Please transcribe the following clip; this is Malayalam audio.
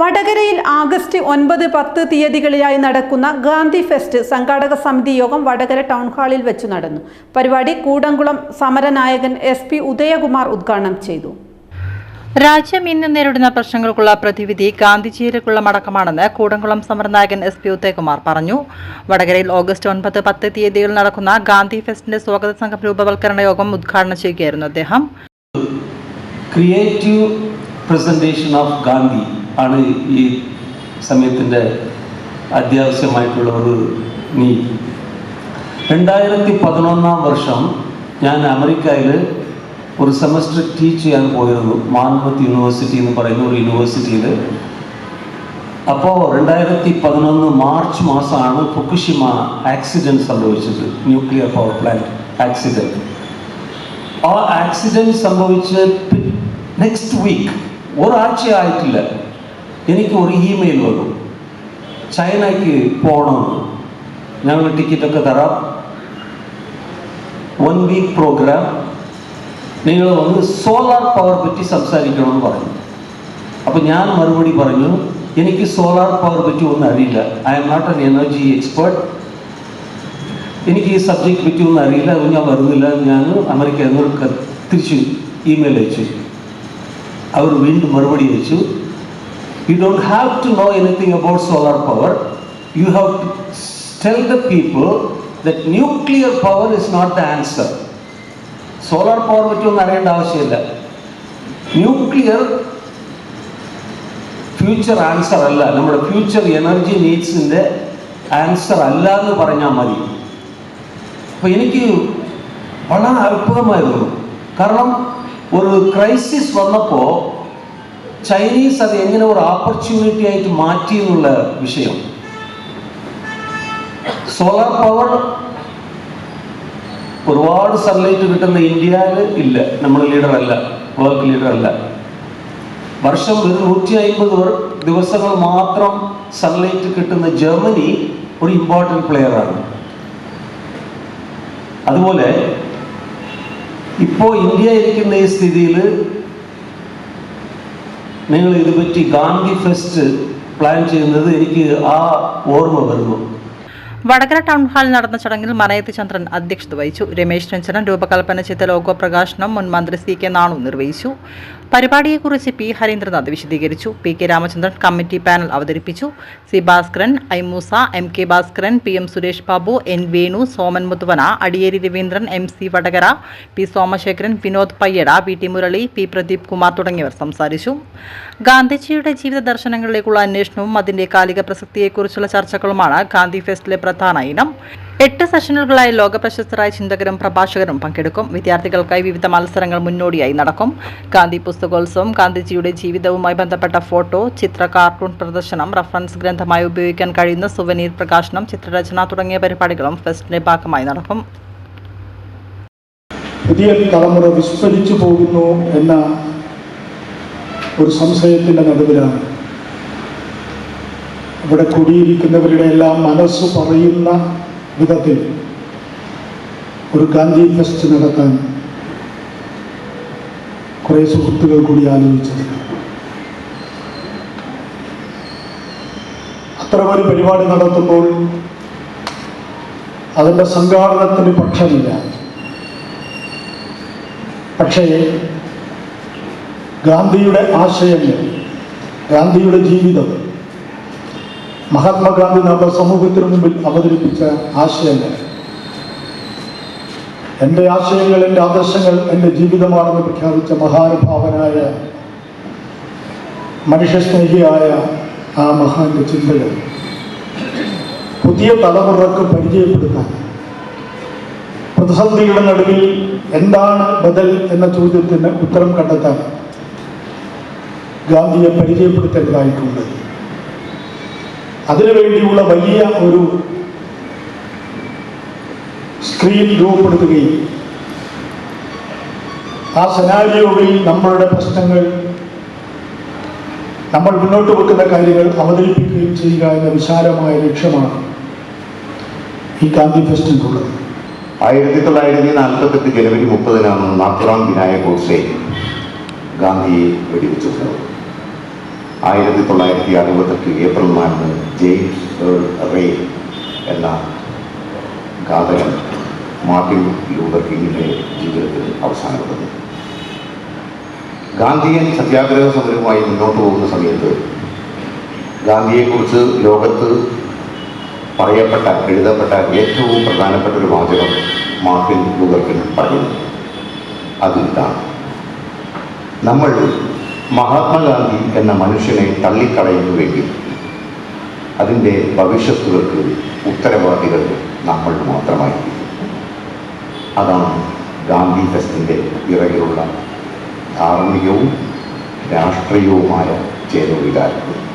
വടകരയിൽ ആഗസ്റ്റ് ഒൻപത് പത്ത് തീയതികളിലായി നടക്കുന്ന ഗാന്ധി ഫെസ്റ്റ് സംഘാടക സമിതി യോഗം വടകര ടൗൺ ഹാളിൽ വെച്ച് നടന്നു. പരിപാടി കൂടംകുളം സമരനായകൻ എസ് പി ഉദയകുമാർ ഉദ്ഘാടനം ചെയ്തു. രാജ്യം ഇന്ന് നേരിടുന്ന പ്രശ്നങ്ങൾക്കുള്ള പ്രതിവിധി ഗാന്ധിജിയിലേക്കുള്ള മടക്കമാണെന്ന് കൂടംകുളം സമരനായകൻ എസ് പി ഉദയകുമാർ പറഞ്ഞു. വടകരയിൽ ഓഗസ്റ്റ് ഒൻപത് പത്ത് തീയതികളിൽ നടക്കുന്ന ഗാന്ധി ഫെസ്റ്റിന്റെ സ്വാഗത സംഘം രൂപവൽക്കരണ യോഗം ഉദ്ഘാടനം ചെയ്യുകയായിരുന്നു അദ്ദേഹം. ക്രിയേറ്റീവ് പ്രസന്റേഷൻ ഓഫ് ഗാന്ധി ആണ് ഈ സമയത്തിന്റെ അത്യാവശ്യമായിട്ടുള്ള ഒരു നീ രണ്ടായിരത്തി പതിനൊന്നാം വർഷം ഞാൻ അമേരിക്കയിൽ ഒരു സെമസ്റ്റർ ടീച്ച് ചെയ്യാൻ പോയിരുന്നു. മാൻമത്ത് യൂണിവേഴ്സിറ്റി എന്ന് പറയുന്ന ഒരു യൂണിവേഴ്സിറ്റിയിൽ. അപ്പോൾ രണ്ടായിരത്തി പതിനൊന്ന് മാർച്ച് മാസമാണ് ഫുക്കുഷിമ ആക്സിഡന്റ് സംഭവിച്ചത്. ന്യൂക്ലിയർ പവർ പ്ലാന്റ് ആക്സിഡന്റ് ആ ആക്സിഡന്റ് സംഭവിച്ച് നെക്സ്റ്റ് വീക്ക് ഒരാഴ്ച ആയിട്ടില്ല എനിക്ക് ഒരു ഇമെയിൽ വന്നു. ചൈനയ്ക്ക് പോകണം ഞങ്ങൾ ടിക്കറ്റൊക്കെ തരാം. വൺ വീക്ക് പ്രോഗ്രാം നിങ്ങൾ വന്ന് സോളാർ പവർ പറ്റി സംസാരിക്കണമെന്ന് പറഞ്ഞു. അപ്പോൾ ഞാൻ മറുപടി പറഞ്ഞു എനിക്ക് സോളാർ പവർ പറ്റി ഒന്നും അറിയില്ല. I'm not an energy expert എനിക്ക് ഈ സബ്ജക്റ്റ് പറ്റി ഒന്നും അറിയില്ല. അത് ഞാൻ വരുന്നില്ല ഞാൻ അമേരിക്ക എന്നൊരു തിരിച്ചു ഇമെയിൽ അയച്ചു. അവർ വീണ്ടും മറുപടി അയച്ചു. You don't have to know anything about solar power you have to tell the people that nuclear power is not the answer solar power പറ്റുമെന്ന് അറിയേണ്ട ആവശ്യമില്ല. ന്യൂക്ലിയർ ഫ്യൂച്ചർ ആൻസർ അല്ല. നമ്മുടെ ഫ്യൂച്ചർ എനർജി നീഡ്സിന്റെ ആൻസർ അല്ല എന്ന് പറഞ്ഞാൽ മതി. അപ്പോൾ എനിക്ക് വളരെ അത്ഭുതമായിരുന്നു കാരണം ഒരു ക്രൈസിസ് വന്നപ്പോൾ ചൈനീസ് അത് എങ്ങനെ ഒരു ഓപ്പർച്യൂണിറ്റി ആയിട്ട് മാറ്റി എന്നുള്ള വിഷയം. സോളാർ പവർ ഒരുപാട് സൺലൈറ്റ് കിട്ടുന്ന ഇന്ത്യയിൽ ഇല്ല. നമ്മൾ ലീഡർ അല്ല. വേൾഡ് ലീഡർ അല്ല. വർഷം ഒരു നൂറ്റി അമ്പത് ദിവസങ്ങൾ മാത്രം സൺലൈറ്റ് കിട്ടുന്ന ജർമ്മനി ഒരു ഇമ്പോർട്ടന്റ് പ്ലെയറാണ് അതുപോലെ ഇപ്പോൾ ഇന്ത്യ ഇരിക്കുന്ന ഈ സ്ഥിതിയിൽ നിങ്ങൾ ഇതുപറ്റി ഗാന്ധി ഫെസ്റ്റ് പ്ലാൻ ചെയ്യുന്നത് എനിക്ക് ആ ഓർമ്മ വരുന്നു. വടകര ടൗൺ ഹാളിൽ നടന്ന ചടങ്ങിൽ മനയത്ത് ചന്ദ്രൻ അധ്യക്ഷത വഹിച്ചു. രമേശ് രഞ്ജനൻ രൂപകൽപ്പന ചെയ്ത ലോഗോ പ്രകാശനം മുൻ മന്ത്രി സി കെ നാണു നിർവഹിച്ചു. പരിപാടിയെക്കുറിച്ച് പി. ഹരീന്ദ്രനാഥ് വിശദീകരിച്ചു. P. K. Ramachandran committee panel അവതരിപ്പിച്ചു. C. Bhaskaran I. Moosa M. K. Bhaskaran P. M. Suresh Babu N. Venu Soman Muthuvana Adiyeri Raveendran M. C. Vadakara P. Somasekharan Vinod Payyada V. T. Murali P. Pradeep Kumar തുടങ്ങിയവർ സംസാരിച്ചു. ഗാന്ധിജിയുടെ ജീവിത ദർശനങ്ങളിലേക്കുള്ള അന്വേഷണവും അതിന്റെ കാലിക പ്രസക്തിയെക്കുറിച്ചുള്ള ചർച്ചകളുമാണ് ഗാന്ധി ഫെസ്റ്റിലെ പ്രധാന ഇനം. എട്ട് സെഷനുകളായി ലോക പ്രശസ്തരായ ചിന്തകരും പ്രഭാഷകരും പങ്കെടുക്കും. വിദ്യാർത്ഥികൾക്കായി വിവിധ മത്സരങ്ങൾ മുന്നോടിയായി നടക്കും. ഗാന്ധി പുസ്തകോത്സവം ഗാന്ധിജിയുടെ ജീവിതവുമായി ബന്ധപ്പെട്ട ഫോട്ടോ ചിത്ര കാർട്ടൂൺ പ്രദർശനം റഫറൻസ് ഗ്രന്ഥമായി ഉപയോഗിക്കാൻ കഴിയുന്ന സുവനീർ പ്രകാശനം ചിത്രരചന തുടങ്ങിയ പരിപാടികളും ഫെസ്റ്റിന്റെ ഭാഗമായി നടക്കും. പുതിയ തലമുറ വിസ്മരിച്ചു പോകുന്നു എന്ന ഒരു സംശയത്തിന്റെ നടുവിലാണ്. ഇവിടെ കൂടിയിരിക്കുന്നവരുടെ എല്ലാം മനസ്സ് പറയുന്ന വിധത്തിൽ ഒരു ഗാന്ധി ഫെസ്റ്റ് നടത്താൻ കുറേ സുഹൃത്തുക്കൾ കൂടി ആലോചിച്ചത്. അത്തരമൊരു പരിപാടി നടത്തുമ്പോൾ അതിന്റെ സംഘാടനത്തിന് പക്ഷമില്ല. പക്ഷേ ഗാന്ധിയുടെ ആശയങ്ങൾ ഗാന്ധിയുടെ ജീവിതം മഹാത്മാഗാന്ധി നമ്മുടെ സമൂഹത്തിന് മുമ്പിൽ അവതരിപ്പിച്ച ആശയങ്ങൾ. എന്റെ ആശയങ്ങൾ എന്റെ ആദർശങ്ങൾ എന്റെ ജീവിതമാണെന്ന് പ്രഖ്യാപിച്ച മഹാനുഭാവനായ മനുഷ്യസ്നേഹിയായ ആ മഹാന്റെ ചിന്തകൾ പുതിയ തലമുറയ്ക്ക് പരിചയപ്പെടുത്താൻ. പ്രതിസന്ധിയുടെ നടുവിൽ എന്താണ് ബദൽ എന്ന ചോദ്യത്തിന് ഉത്തരം കണ്ടെത്താൻ ഗാന്ധിയെ പരിചയപ്പെടുത്തേണ്ടതായിട്ടുണ്ട്. അതിനുവേണ്ടിയുള്ള വലിയ ഒരു സ്ക്രീൻ രൂപപ്പെടുത്തുകയും ആ സെനാരിയോയിൽ നമ്മളുടെ പ്രശ്നങ്ങൾ നമ്മൾ മുന്നോട്ട് വെക്കുന്ന കാര്യങ്ങൾ അവതരിപ്പിക്കുകയും ചെയ്യുക എന്ന വിശാലമായ ലക്ഷ്യമാണ് ഈ ഗാന്ധി ഫെസ്റ്റിനുള്ളത്. ആയിരത്തി തൊള്ളായിരത്തി നാൽപ്പത്തെട്ട് ജനുവരി മുപ്പതിനാണ് നാഥുറാം വിനായക് ഗോഡ്സെ ഗാന്ധിയെ വെടിവെച്ചത്. ആയിരത്തി തൊള്ളായിരത്തി അറുപത്തെട്ട് ഏപ്രിൽ നാലിന് ജെയിംസ് റേ എന്ന ഘാതകൻ മാർട്ടിൻ ലൂതർ കിങ്ങിന്റെ ജീവിതത്തിൽ അവസാനപ്പെടുന്നു ഗാന്ധിയൻ സത്യാഗ്രഹ സമരവുമായി മുന്നോട്ട് പോകുന്ന സമയത്ത് ഗാന്ധിയെക്കുറിച്ച് ലോകത്ത് പറയപ്പെട്ട എഴുതപ്പെട്ട ഏറ്റവും പ്രധാനപ്പെട്ട ഒരു വാചകം മാർട്ടിൻ ലൂതർ കിങ് പറയുന്നു. അത് ഇതാണ്. നമ്മൾ മഹാത്മാഗാന്ധി എന്ന മനുഷ്യനെ തള്ളിക്കളയുന്നുവെങ്കിൽ അതിന്റെ ഭവിഷ്യത്തുകൾക്ക് ഉത്തരവാദികൾ നമ്മൾ മാത്രമായിരിക്കും. അതാണ് ഗാന്ധി ഫെസ്റ്റിന്റെ പിറകിലുള്ള ധാർമ്മികവും രാഷ്ട്രീയവുമായ ചേരുവികാരം.